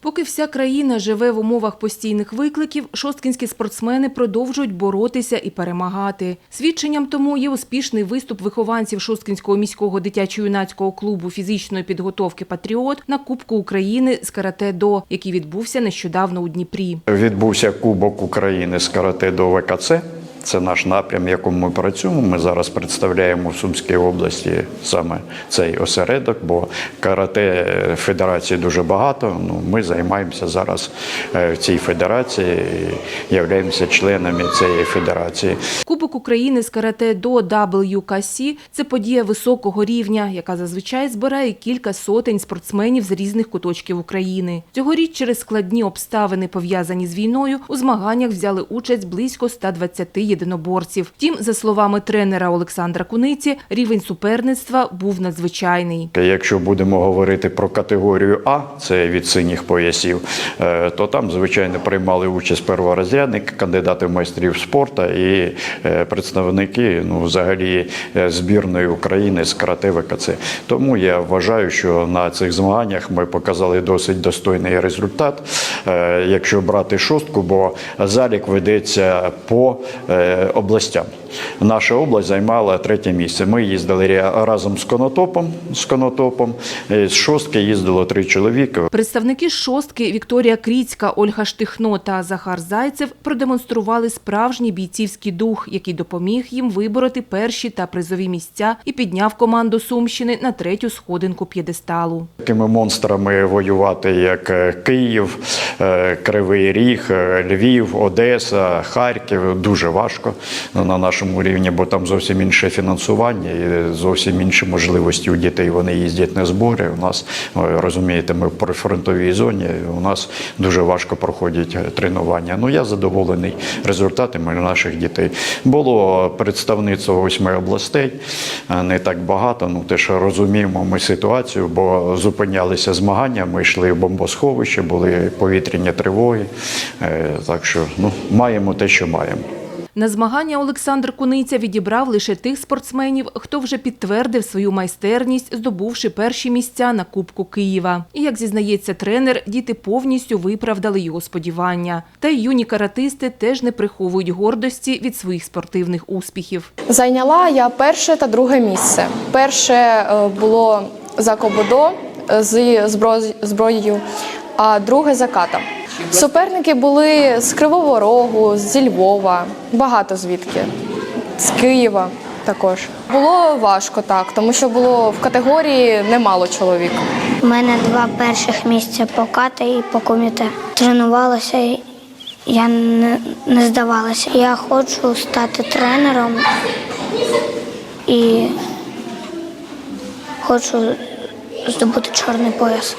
Поки вся країна живе в умовах постійних викликів, шосткінські спортсмени продовжують боротися і перемагати. Свідченням тому є успішний виступ вихованців Шосткінського міського дитячо-юнацького клубу фізичної підготовки Патріот на Кубку України з карате-до, який відбувся нещодавно у Дніпрі. Відбувся Кубок України з карате до ВКЦ. Це наш напрям, в якому ми працюємо. Ми зараз представляємо в Сумській області саме цей осередок, бо карате федерації дуже багато. Ну, ми займаємося зараз е, в цій федерації, і являємося членами цієї федерації. Кубок України з карате-до WKC – це подія високого рівня, яка зазвичай збирає кілька сотень спортсменів з різних куточків України. Цьогоріч через складні обставини, пов'язані з війною, у змаганнях взяли участь близько 120 єдиноборців. Втім, за словами тренера Олександра Куниці, рівень суперництва був надзвичайний. Якщо будемо говорити про категорію А, це від синіх поясів, е, то там, звичайно, приймали участь перворазрядники, кандидати в майстрів спорту і е, представники ну, взагалі е, збірної України з карате ВКЦ. Тому я вважаю, що на цих змаганнях ми показали досить достойний результат. Якщо брати шостку, бо залік ведеться по областям. Наша область займала третє місце. Ми їздили разом з конотопом. З конотопом Е, з шостки їздило три чоловіки. Представники шостки Вікторія Кріцька, Ольга Штихно та Захар Зайцев продемонстрували справжній бійцівський дух, який допоміг їм вибороти перші та призові місця і підняв команду Сумщини на третю сходинку п'єдесталу. Такими монстрами воювати, як е, Київ, е, Кривий Ріг, е, Львів, Одеса, Харків дуже важко на нашому рівні, бо там зовсім інше фінансування і зовсім інші можливості у дітей. Вони їздять на збори. У нас е, розумієте, ми в прифронтовій зоні. У нас дуже важко проходять е, тренування. Ну я задоволений результатами наших дітей. Було представництво восьми областей, е, не так багато. Ну теж розуміємо ми ситуацію, бо зупинялися змагання. Ми йшли в бомбосховище, були повітряні тривоги. Так що ну маємо те, що маємо. На змагання Олександр Куниця відібрав лише тих спортсменів, хто вже підтвердив свою майстерність, здобувши перші місця на Кубку Києва. І як зізнається тренер, діти повністю виправдали його сподівання. Та й юні каратисти теж не приховують гордості від своїх спортивних успіхів. Зайняла я перше та друге місце. Перше е, було за Кободо е, з зброєю, а друге за ката. Суперники були з Кривого Рогу, зі Львова, багато звідки, з Києва також. Було важко так, тому що було в категорії немало чоловік. У мене два перших місця по ката і по коміте. Тренувалася, я не, не здавалася. Я хочу стати тренером і хочу здобути чорний пояс.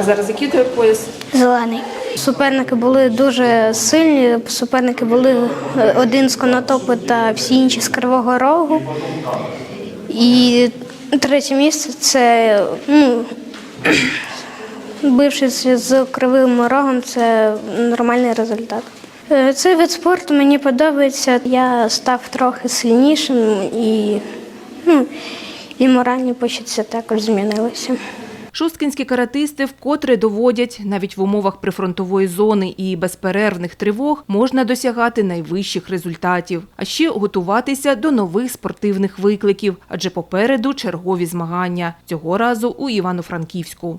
А зараз який тебе пояс? Зелений. Суперники були дуже сильні. Суперники були е, один з Конотопу та всі інші з Кривого Рогу. І третє місце це ну, бившись з Кривим Рогом, це нормальний результат. Е, Цей вид спорту мені подобається. Я став трохи сильнішим і, ну, і моральні почуття також змінилися. Шосткінські каратисти вкотре доводять, навіть в умовах прифронтової зони і безперервних тривог можна досягати найвищих результатів, а ще готуватися до нових спортивних викликів, адже попереду чергові змагання цього разу у Івано-Франківську.